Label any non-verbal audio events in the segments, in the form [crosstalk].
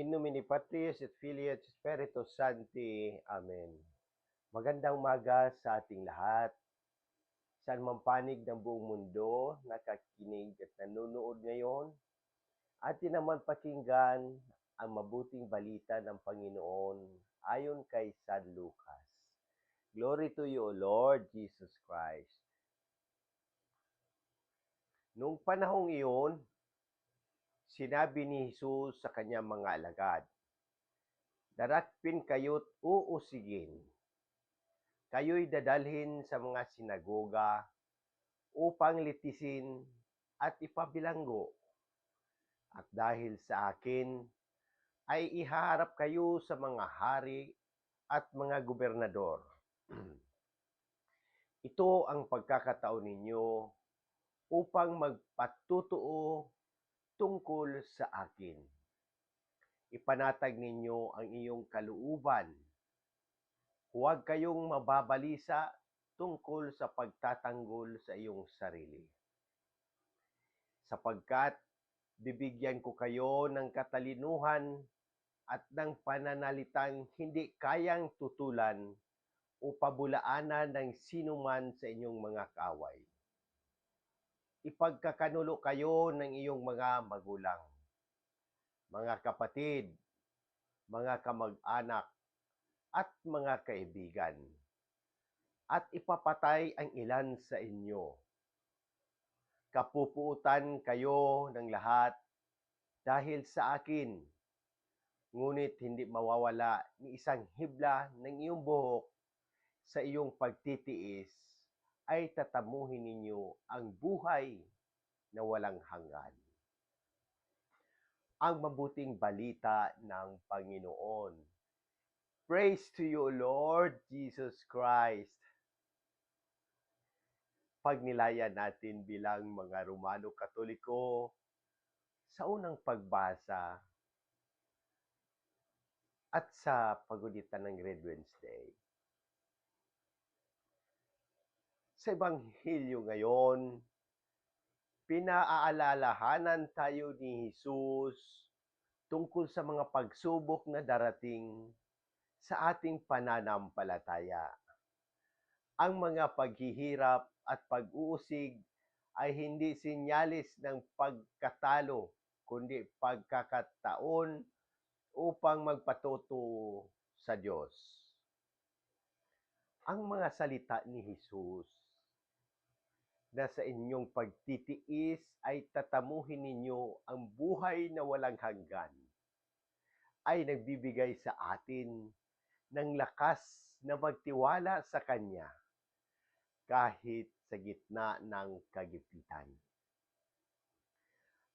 In nomine Patris et Filii et Spiritus Sancti. Amen. Magandang umaga sa ating lahat. Saan man panig ng buong mundo, nakakinig at nanonood ngayon, atin naman pakinggan ang mabuting balita ng Panginoon ayon kay San Lucas. Glory to you, Lord Jesus Christ. Noong panahong iyon, sinabi ni Jesus sa kanyang mga alagad, Darakpin kayo't uusigin. Kayo'y dadalhin sa mga sinagoga upang litisin at ipabilanggo. At dahil sa akin, ay ihaharap kayo sa mga hari at mga gobernador. [clears throat] Ito ang pagkakataon ninyo upang magpatutuo tungkol sa akin. Ipanatag ninyo ang iyong kaluuban. Huwag kayong mababalisa tungkol sa pagtatanggol sa iyong sarili. Sapagkat bibigyan ko kayo ng katalinuhan at ng pananalitang hindi kayang tutulan o pabulaanan ng sinuman sa inyong mga kaaway. Ipagkakanulo kayo ng iyong mga magulang, mga kapatid, mga kamag-anak, at mga kaibigan. At ipapatay ang ilan sa inyo. Kapupuutan kayo ng lahat dahil sa akin ngunit hindi mawawala ni isang hibla ng iyong buhok sa iyong pagtitiis ay tatamuhin ninyo ang buhay na walang hanggan. Ang mabuting balita ng Panginoon. Praise to you, Lord Jesus Christ. Pagnilaya natin bilang mga Romano Katoliko sa unang pagbasa at sa pagulitan ng Red Wednesday. Sa Ebanghelyo ngayon, pinaaalalahanan tayo ni Jesus tungkol sa mga pagsubok na darating sa ating pananampalataya. Ang mga paghihirap at pag-uusig ay hindi sinyalis ng pagkatalo, kundi pagkakataon upang magpatuto sa Diyos. Ang mga salita ni Jesus na sa inyong pagtitiis ay tatamuhin ninyo ang buhay na walang hanggan ay nagbibigay sa atin ng lakas na magtiwala sa Kanya kahit sa gitna ng kagipitan.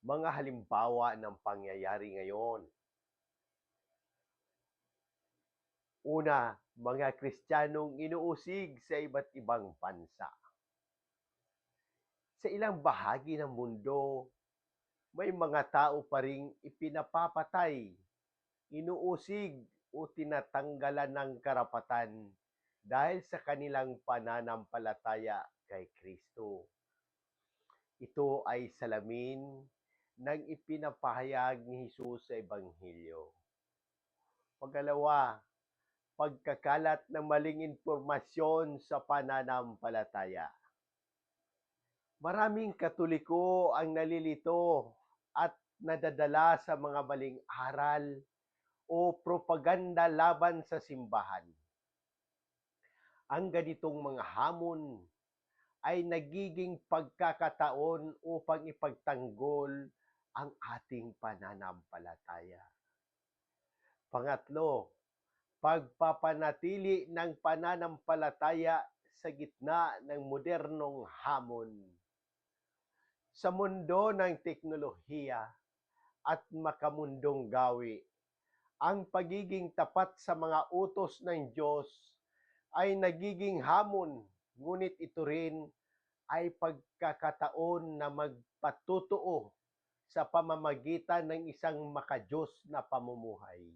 Mga halimbawa ng pangyayari ngayon Una, mga Kristiyanong inuusig sa iba't ibang bansa. Sa ilang bahagi ng mundo, may mga tao pa ring ipinapapatay, inuusig o tinatanggalan ng karapatan dahil sa kanilang pananampalataya kay Kristo. Ito ay salamin ng ipinapahayag ni Jesus sa Ebanghelyo. Pagkalawa, pagkakalat ng maling impormasyon sa pananampalataya. Maraming katoliko ang nalilito at nadadala sa mga maling aral o propaganda laban sa simbahan. Ang ganitong mga hamon ay nagiging pagkakataon upang ipagtanggol ang ating pananampalataya. Pangatlo, pagpapanatili ng pananampalataya sa gitna ng modernong hamon. Sa mundo ng teknolohiya at makamundong gawi, ang pagiging tapat sa mga utos ng Diyos ay nagiging hamon, ngunit ito rin ay pagkakataon na magpatutuo sa pamamagitan ng isang makajos na pamumuhay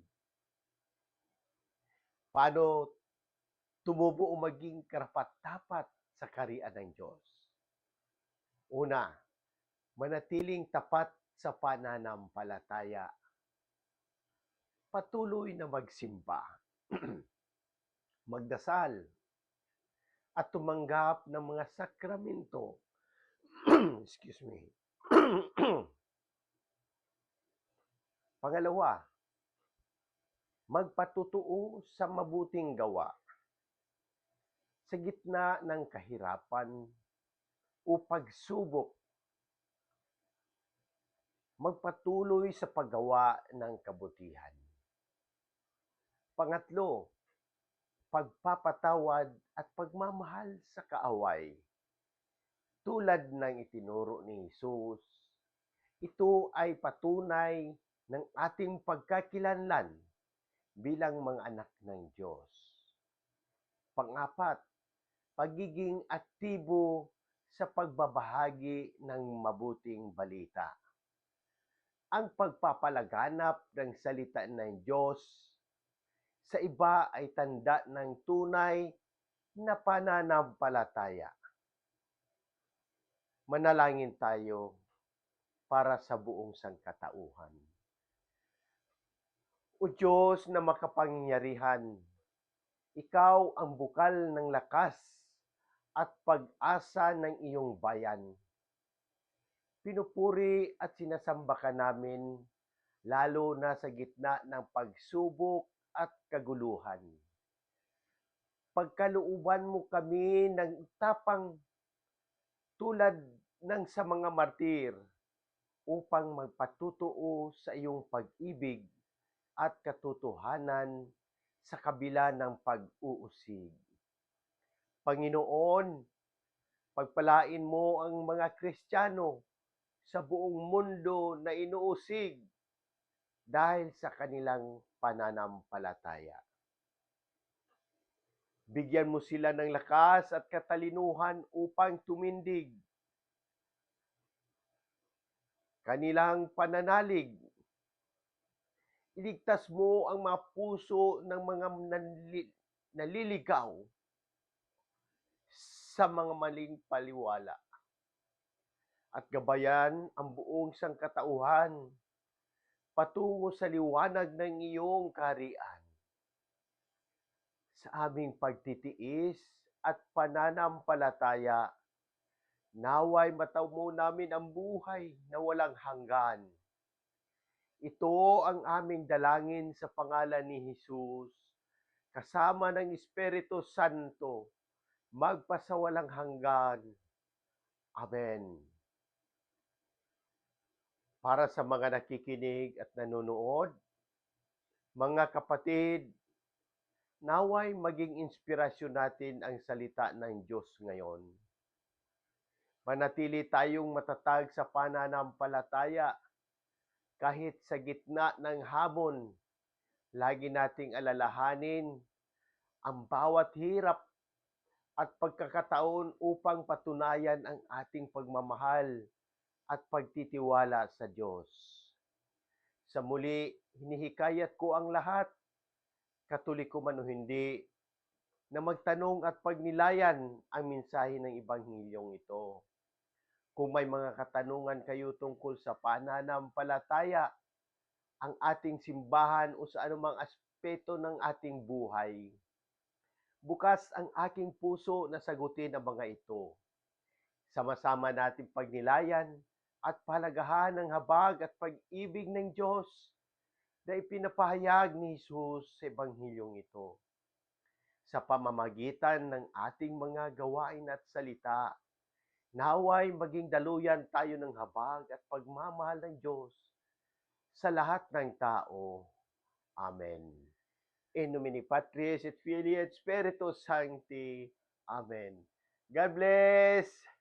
paano tumubo o maging karapat-dapat sa karian ng Diyos. Una, manatiling tapat sa pananampalataya. patuloy na magsimba, [clears throat] magdasal, at tumanggap ng mga sakramento. [clears throat] Excuse me. [clears throat] Pangalawa, magpatutuo sa mabuting gawa sa gitna ng kahirapan o pagsubok. Magpatuloy sa paggawa ng kabutihan. Pangatlo, pagpapatawad at pagmamahal sa kaaway. Tulad ng itinuro ni Jesus, ito ay patunay ng ating pagkakilanlan bilang mga anak ng Diyos. Pangapat, pagiging aktibo sa pagbabahagi ng mabuting balita. Ang pagpapalaganap ng salita ng Diyos sa iba ay tanda ng tunay na pananampalataya. Manalangin tayo para sa buong sangkatauhan. O Diyos na makapangyarihan, ikaw ang bukal ng lakas at pag-asa ng iyong bayan. Pinupuri at sinasamba ka namin, lalo na sa gitna ng pagsubok at kaguluhan. Pagkalooban mo kami ng tapang tulad ng sa mga martir upang magpatutuo sa iyong pag-ibig at katotohanan sa kabila ng pag-uusig. Panginoon, pagpalain mo ang mga Kristiyano sa buong mundo na inuusig dahil sa kanilang pananampalataya. Bigyan mo sila ng lakas at katalinuhan upang tumindig. Kanilang pananalig. Iligtas mo ang mga puso ng mga naliligaw sa mga maling paliwala. At gabayan ang buong sangkatauhan patungo sa liwanag ng iyong kaharian. Sa aming pagtitiis at pananampalataya, naway matamo namin ang buhay na walang hanggan. Ito ang aming dalangin sa pangalan ni Jesus, kasama ng Espiritu Santo, magpasawalang hanggan. Amen. Para sa mga nakikinig at nanonood, mga kapatid, naway maging inspirasyon natin ang salita ng Diyos ngayon. Manatili tayong matatag sa pananampalataya kahit sa gitna ng hamon. Lagi nating alalahanin ang bawat hirap at pagkakataon upang patunayan ang ating pagmamahal at pagtitiwala sa Diyos. Sa muli, hinihikayat ko ang lahat, katoliko man o hindi, na magtanong at pagnilayan ang mensahe ng Ebanghilyong ito. Kung may mga katanungan kayo tungkol sa pananampalataya, ang ating simbahan o sa anumang aspeto ng ating buhay, bukas ang aking puso na sagutin ang mga ito. Sama-sama natin pagnilayan at palagahan ng habag at pag-ibig ng Diyos na ipinapahayag ni Jesus sa Ebanghilyong ito. Sa pamamagitan ng ating mga gawain at salita, naway maging daluyan tayo ng habag at pagmamahal ng Diyos sa lahat ng tao. Amen. In nomine Patris et Filii et Spiritus Sancti. Amen. God bless!